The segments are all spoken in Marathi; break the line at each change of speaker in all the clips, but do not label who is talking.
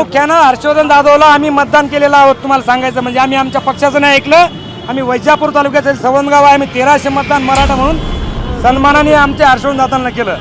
प्रामुख्यानं हर्षवर्धन जाधवला आम्ही मतदान केलेलं आहोत. तुम्हाला सांगायचं म्हणजे आम्ही आमच्या पक्षाचं नाही ऐकलं. आम्ही वैजापूर तालुक्यातील सवंतगाव आहे. आम्ही तेराशे मतदान मराठा म्हणून सन्मानाने आमच्या हर्षवर्धन दादांना केलं.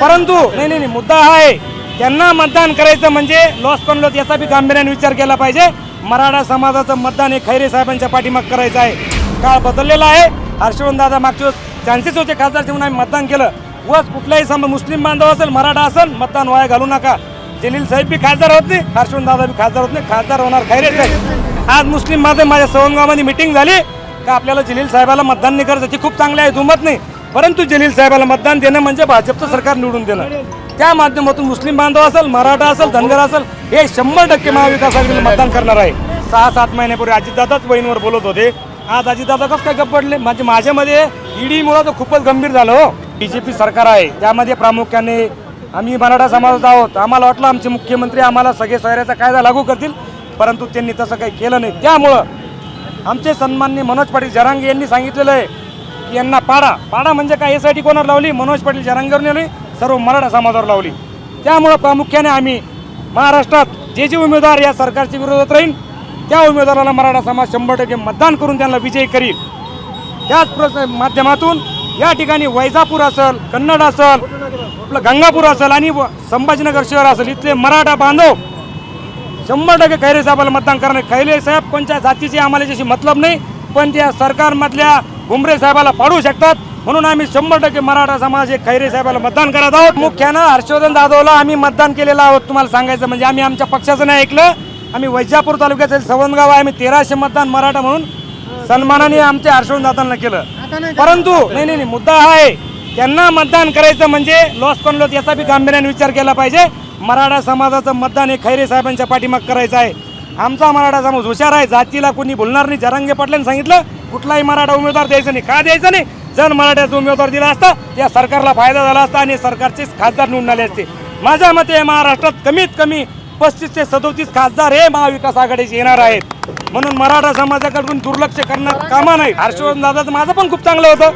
परंतु नाही नाही नाही, मुद्दा हा आहे. त्यांना मतदान करायचं म्हणजे लॉस कोण लॉस याचा बी गांभीर्याने विचार केला पाहिजे. मराठा समाजाचं मतदान हे खैरे साहेबांच्या पाठीमाग करायचं आहे. काळ बदललेला आहे. हर्षवर्धन दादा मागच्या चान्सेस होते खासदारचे म्हणून आम्ही मतदान केलं. व कुठल्याही सम मुस्लिम बांधव असेल मराठा असेल मतदान वाया घालू नका. जलील साहेब बी खासदार होत नाही हर्षवंत दादा बी खासदार होत नाही खासदार होणार खैरे साहेब. आज मुस्लिम बांधव माझ्या सवंगामध्ये मिटिंग झाली का आपल्याला जलील साहेबाला मतदान नाही करायचं? ती खूप चांगली आहे दुमत नाही. परंतु जलील साहेबाला मतदान देणं म्हणजे भाजपचं सरकार निवडून देणं. त्या माध्यमातून मुस्लिम बांधव असेल मराठा असेल धनगर असेल हे शंभर टक्के महाविकास आघाडीला मतदान करणार आहे. सहा सात महिन्यापूर्वी अजितदादाच बहिणीवर बोलत होते. आज अजितदादा कसं काय गप्प पडले? म्हणजे माझ्यामध्ये ईडी मुळे तर खूपच गंभीर झालं हो. बीजेपी सरकार आहे त्यामध्ये प्रामुख्याने आम्ही मराठा समाजात आहोत. आम्हाला वाटलं आमचे मुख्यमंत्री आम्हाला सगळे सोयऱ्याचा कायदा लागू करतील परंतु त्यांनी तसं काही केलं नाही. त्यामुळं आमचे सन्मान्य मनोज पाटील जरांगे यांनी सांगितलेलं आहे की यांना पाडा. पाडा म्हणजे काय? यासाठी कोणावर लावली? मनोज पाटील जरांगेवर नेली सर्व मराठा समाजावर लावली. त्यामुळं प्रामुख्याने आम्ही महाराष्ट्रात जे जे उमेदवार या सरकारच्या विरोधात राहील त्या उमेदवाराला मराठा समाज शंभर टक्के मतदान करून त्यांना विजयी करील. त्याच माध्यमातून या ठिकाणी वैजापूर असेल कन्नड असेल आपलं गंगापूर असेल आणि व- संभाजीनगर शहर असेल इथले मराठा बांधव शंभर टक्के खैरे साहेबाला मतदान करणार खैरे साहेब कोणत्या जातीचे आम्हाला त्याशी मतलब नाही पण त्या सरकारमधल्या भुमरे साहेबाला पाडू शकतात. म्हणून आम्ही शंभर टक्के मराठा समाज हे खैरे साहेबाला मतदान करत आहोत. मुख्यानं हर्षवर्धन जाधवला आम्ही मतदान केलेलं आहोत. तुम्हाला सांगायचं म्हणजे आम्ही आमच्या पक्षाचं नाही ऐकलं. आम्ही वैजापूर तालुक्यातील सवंतगाव आहे आम्ही तेराशे मतदान मराठा म्हणून सन्मानाने आमच्या हर्षवर्धन दादांना केलं. परंतु नाही नाही नाही, मुद्दा हा आहे. त्यांना मतदान करायचं म्हणजे लॉस कोण लॉस याचा बी गांभीर्याने विचार केला पाहिजे. मराठा समाजाचं मतदान हे खैरे साहेबांच्या पाठीमाग करायचं आहे. आमचा मराठा समाज हुशार आहे. जातीला कोणी बोलणार नाही. जरांगे पाटलांनी सांगितलं कुठलाही मराठा उमेदवार द्यायचा नाही. का द्यायचं नाही? जर मराठ्याचा उमेदवार दिला असता त्या सरकारला फायदा झाला असता आणि सरकारचेच खासदार निवडून आले असते. माझ्या मते महाराष्ट्रात कमीत कमी पस्तीस ते सदोतीस खासदार हे महाविकास आघाडीचे येणार आहेत. म्हणून मराठा समाजाकडून दुर्लक्ष करणं कामा नाही हर्षवर्धन दादाचं माझं पण खूप चांगलं होतं.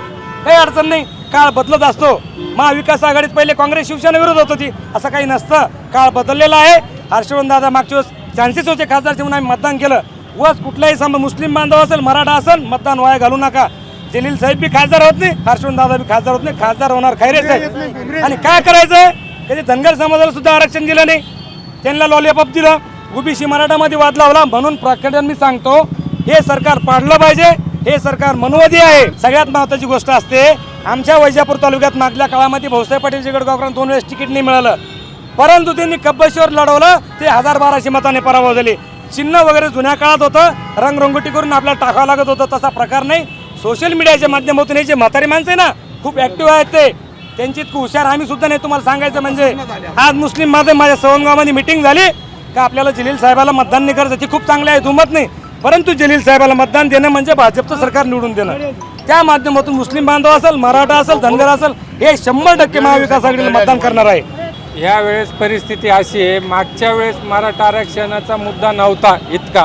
काही अडचण नाही. काळ बदलत असतो. महाविकास आघाडीत पहिले काँग्रेस शिवसेना विरोध होत होती. असं काही नसतं. काळ बदललेला आहे. हर्षवर्धन दादा मागच्या वेळेस चान्सेस होते खासदारचे म्हणून आम्ही मतदान केलं. व कुठल्याही सम मुस्लिम बांधव असेल मराठा असेल मतदान वाया घालू नका. जलील साहेब बी खासदार होत नाही हर्षवर्धन दादा बी खासदार होत नाही खासदार होणार खैरे साहेब आणि काय करायचं कधी धनगर समाजाला सुद्धा आरक्षण दिलं नाही. त्यांना लॉलीपॉप दिलं. ओबीसी मराठामध्ये वाद लावला. म्हणून प्रकटन मी सांगतो हे सरकार पाडलं पाहिजे. हे सरकार मनोवादी आहे. सगळ्यात महत्वाची गोष्ट असते आमच्या वैजापूर तालुक्यात मागल्या काळामध्ये भाऊसाहेब पाटील जिगडगावकरांना दोन वेळेस तिकीट नाही मिळालं. परंतु त्यांनी कब्बशीवर लढवलं ते हजार बाराशे मताने पराभव झाले. चिन्ह वगैरे जुन्या काळात होतं रंगरंगोटी करून आपल्याला टाकावं लागत होतं तसा प्रकार नाही. सोशल मीडियाच्या माध्यमातून हे जे म्हातारी माणसं आहे ना खूप ॲक्टिव्ह आहेत ते. त्यांची इतकं हुशार आम्ही सुद्धा नाही. तुम्हाला सांगायचं म्हणजे आज मुस्लिममध्ये माझ्या सवंगावमध्ये मिटिंग झाली का आपल्याला जलील साहेबाला मतदान नाही करायचं? ती खूप चांगली आहे दुमत नाही. परंतु जलील साहेबाला मतदान देणं म्हणजे भाजपचं सरकार निवडून देणं. त्या माध्यमातून मुस्लिम बांधव असेल मराठा असेल धनगर असेल हे शंभर टक्के महाविकास आघाडीला मतदान करणार आहे.
ह्या वेळेस परिस्थिती अशी आहे मागच्या वेळेस मराठा आरक्षणाचा मुद्दा नव्हता इतका.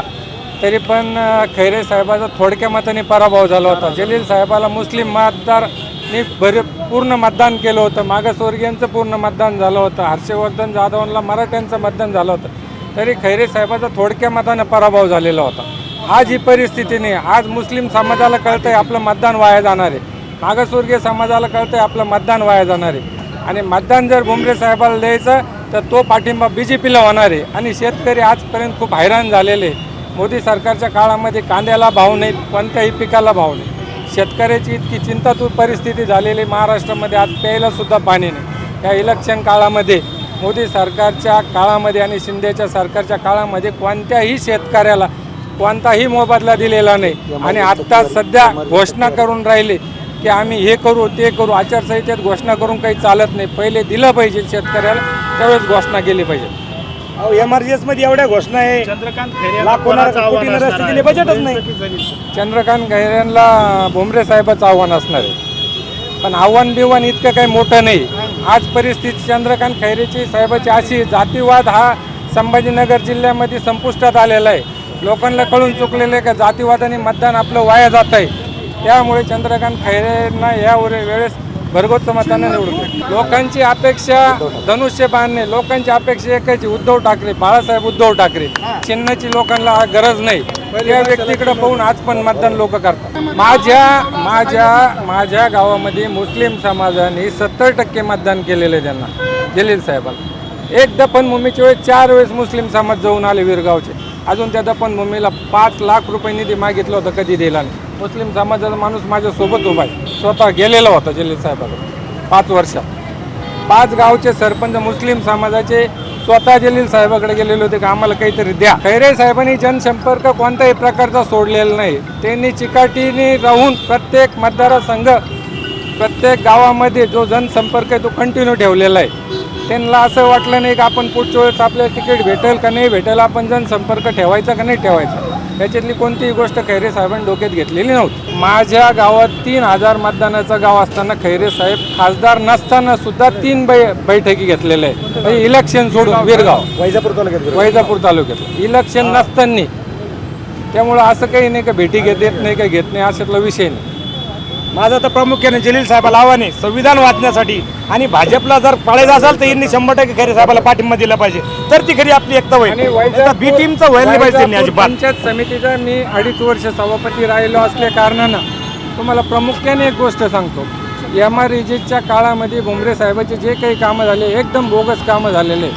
तरी पण खैरे साहेबाचा थोडक्या मताने पराभव झाला होता. जलील साहेबाला मुस्लिम मतदारनी भर पूर्ण मतदान केलं होतं. मागासवर्गीयांचं पूर्ण मतदान झालं होतं. हर्षवर्धन जाधवांना मराठ्यांचं मतदान झालं होतं. तरी खैरे साहेबाचा थोडक्या मताने पराभव झालेला होता. आज ही परिस्थिती नाही आज मुस्लिम समाजाला कळतंय आपलं मतदान वाया जाणार आहे. मागासवर्गीय समाजाला कळतंय आपलं मतदान वाया जाणार आहे. आणि मतदान जर भुमरे साहेबाला द्यायचं तर तो पाठिंबा बी जे पीला होणार आहे. आणि शेतकरी आजपर्यंत खूप हैराण झालेले मोदी सरकारच्या काळामध्ये कांद्याला भाव नाही कोणत्याही पिकाला भाव नाही. शेतकऱ्याची इतकी चिंतातूर परिस्थिती झालेली महाराष्ट्रामध्ये आज प्यायलासुद्धा पाणी नाही. या इलेक्शन काळामध्ये मोदी सरकारच्या काळामध्ये आणि शिंदेच्या सरकारच्या काळामध्ये कोणत्याही शेतकऱ्याला कोणताही मोबदला दिलेला नाही. आणि आत्ता सध्या घोषणा करून राहिले की आम्ही हे करू ते करू. आचारसंहितेत घोषणा करून काही चालत नाही. पहिले दिलं पाहिजे शेतकऱ्याला त्यावेळेस घोषणा केली पाहिजे.
मध्ये एवढ्या घोषणा आहे.
चंद्रकांत खैरे
लाखोना कोटीनं रस्ते दिले बजेटच नाही.
चंद्रकांत खैरेंना भुमरे साहेबाचं आव्हान असणार आहे. पण आव्हान बिव्हान इतकं काही मोठं नाही. आज परिस्थिती चंद्रकांत खैरेची साहेबाची अशी आहे, जातीवाद हा संभाजीनगर जिल्ह्यामध्ये संपुष्टात आलेला आहे. लोकांना कळून चुकलेलं आहे का जातीवादाने मतदान आपलं वाया जात आहे. त्यामुळे चंद्रकांत खैरेंना या वेळेस भरगोच मतानं निवडून लोकांची अपेक्षा धनुष्य बांधणे लोकांची अपेक्षा एकाची उद्धव ठाकरे बाळासाहेब उद्धव ठाकरे. चिन्हाची लोकांना गरज नाही. त्या व्यक्तीकडे पाहून आज पण मतदान लोक करतात. माझ्या माझ्या माझ्या गावामध्ये मुस्लिम समाजाने सत्तर टक्के मतदान केलेलं आहे त्यांना जलील साहेबाला. एक दफनभूमीच्या वेळेस चार वेळेस मुस्लिम समाज जाऊन आले वीरगावचे. अजून त्याचा पण मम्मीला पाच लाख रुपये निधी मागितलं होतं कधी दिला नाही. मुस्लिम समाजाचा माणूस माझ्यासोबत उभा आहे. स्वतः गेलेला होता जलील साहेबाकडे पाच वर्षात. पाच गावचे सरपंच मुस्लिम समाजाचे स्वतः जलील साहेबाकडे गेलेले होते की आम्हाला काहीतरी द्या. खैरे साहेबांनी जनसंपर्क कोणत्याही प्रकारचा सोडलेला नाही. त्यांनी चिकाटीने राहून प्रत्येक मतदारसंघ प्रत्येक गावामध्ये जो जनसंपर्क आहे तो कंटिन्यू ठेवलेला आहे. त्यांना असं वाटलं नाही की आपण पुढच्या वेळेस आपल्याला तिकीट भेटेल का नाही भेटेल आपण जनसंपर्क ठेवायचा का नाही ठेवायचा? याच्यातली कोणतीही गोष्ट खैरे साहेबांनी डोक्यात घेतलेली नव्हती. माझ्या गावात तीन हजार मतदानाचं गाव असताना खैरे साहेब खासदार नसताना सुद्धा तीन बै बैठकी घेतलेल्या आहे म्हणजे इलेक्शन सोडून वीरगाव.
वैजापूर तालुक्यात
वैजापूर तालुक्यात. इलेक्शन नसताना. त्यामुळं असं काही नाही का भेटी घेत येत नाही का घेत नाही अशातला विषय नाही.
माझं तर प्रामुख्याने जलील साहेबाला आव्हान संविधान वाचण्यासाठी. आणि भाजपला जर पाळायचं असेल तर यांनी शंभर टक्के खरे साहेबाला पाठिंबा दिला पाहिजे. तर ती खरी आपली एकता होईल. बी टीमचं व्हायला नाही पाहिजे त्यांनी अजिबात.
पंचायत समितीचा मी अडीच वर्ष सभापती राहिलो असल्या कारणानं तुम्हाला प्रामुख्याने एक गोष्ट सांगतो. एम आर रिजिटच्या काळामध्ये भुमरे साहेबाचे जे काही कामं झाले एकदम बोगस कामं झालेले.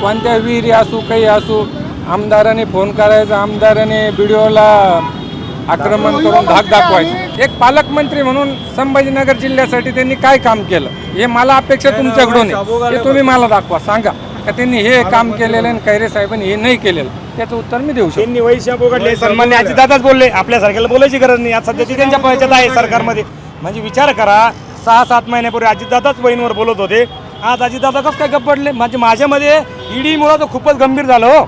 कोणत्या विहिरी असू काही असू आमदाराने फोन करायचा आमदाराने व्हिडिओला आक्रमण करून धाक दाखवायचं. एक पालकमंत्री म्हणून संभाजीनगर जिल्ह्यासाठी त्यांनी काय काम केलं? हे मला अपेक्षा तुमच्याकडून आहे. हे तुम्ही मला दाखवा सांगा. का त्यांनी हे काम केलेलं आणि खैरे साहेबांनी हे नाही केलेलं. त्याचं उत्तर मी देऊ शकतो.
त्यांनी वैश्य बोगडले सन्मान्य अजितदादाच बोलले. आपल्यासारख्याला बोलायची गरज नाही. आज सध्याची त्यांच्या पंचायत आहे सरकारमध्ये. म्हणजे विचार करा सहा सात महिन्यापूर्वी अजितदादाच बहिणीवर बोलत होते. आज अजितदादा कसं काय गप्प पडले? म्हणजे माझ्यामध्ये ईडीमुळं तर खूपच गंभीर झालं हो.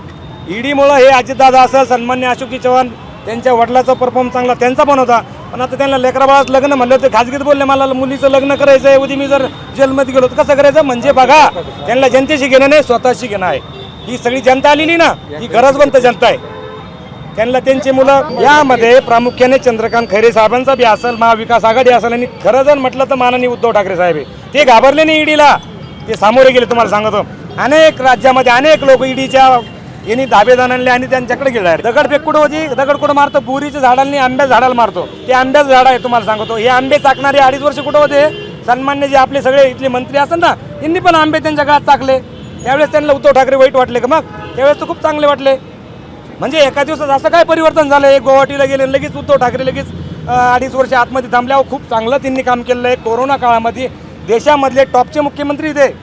ईडीमुळं हे अजितदादा असेल सन्मान्य अशोकजी चव्हाण त्यांच्या वडिलाचा परफॉर्म चांगला त्यांचा पण होता. पण आता त्यांना लेकराबाळात लग्न म्हणलं तर खाजगीत बोलले मला मुलीचं लग्न करायचं आहे उद्या मी जर जेलमध्ये गेलो तर कसं करायचं? म्हणजे बघा त्यांना जनतेशी घेणं नाही स्वतःशी घेणं आहे. ही सगळी जनता आलेली ना ही गरजवंत जनता आहे. त्यांना त्यांची मुलं यामध्ये प्रामुख्याने चंद्रकांत खैरे साहेबांचा बी असेल महाविकास आघाडी असेल आणि खरं जर म्हटलं तर माननीय उद्धव ठाकरे साहेब आहे. ते घाबरले नाही ईडीला. ते सामोरे गेले तुम्हाला सांगतो. अनेक राज्यामध्ये अनेक लोक ईडीच्या यांनी दाबेदान आणले आणि त्यांच्याकडे गेले. दगड कुठं होती? दगड कुठं मारतो? बोरीच्या झाडांनी आंब्या झाडाला मारतो. ते आंब्याचं झाड आहे तुम्हाला सांगतो. हे आंबे चाकणारे अडीच वर्ष कुठं होते? सन्मान्य जे आपले सगळे इथले मंत्री असतात ना यांनी पण आंबे त्यांच्या गळात चाकले. त्यावेळेस त्यांना उद्धव ठाकरे वाईट वाटले का मग? त्यावेळेस तर खूप चांगले वाटले. म्हणजे एका दिवसात असं काय परिवर्तन झालं? एक गुवाहाटीला गेले लगेच उद्धव ठाकरे लगेच अडीच वर्ष आतमध्ये थांबल्यावर खूप चांगलं त्यांनी काम केलं आहे. कोरोना काळामध्ये देशामधले टॉपचे मुख्यमंत्री ते.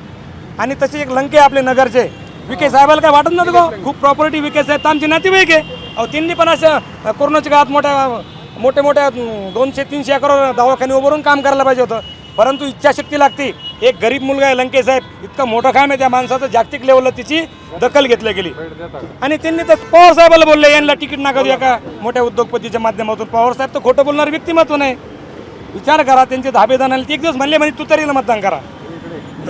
आणि तसे एक लंके आपले नगरचे. विके साहेबाला काय वाटत नव्हतं का खूप प्रॉपर्टी विके साहेब तर आमचे नातेवाईक आहे. अहो त्यांनी पण असं कोरोनाच्या काळात मोठ्या मोठ्या मोठ्या दोनशे तीनशे एकर दवाखाने उभारून काम करायला पाहिजे होतं. परंतु इच्छाशक्ती लागते. एक गरीब मुलगा आहे लंके साहेब. इतकं मोठं काम आहे त्या माणसाचं. जागतिक लेवलला तिची दखल घेतली गेली. आणि त्यांनी तर पवार साहेबाला बोलले यांना तिकीट नाका एका का मोठ्या उद्योगपतीच्या माध्यमातून. पवार साहेब तर खोटं बोलणार व्यक्तिमत्व नाही. विचार करा त्यांचे धाबेदान आले ते एक दिवस म्हणले म्हणजे तू तरी मतदान करा.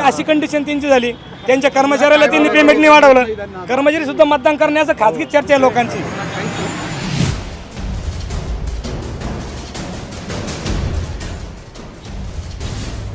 अशी कंडिशन त्यांची झाली. त्यांच्या कर्मचाऱ्याला त्यांनी पेमेंट नाही वाढवलं. कर्मचारी सुद्धा मतदान करण्याचं खाजगी चर्चा आहे लोकांची.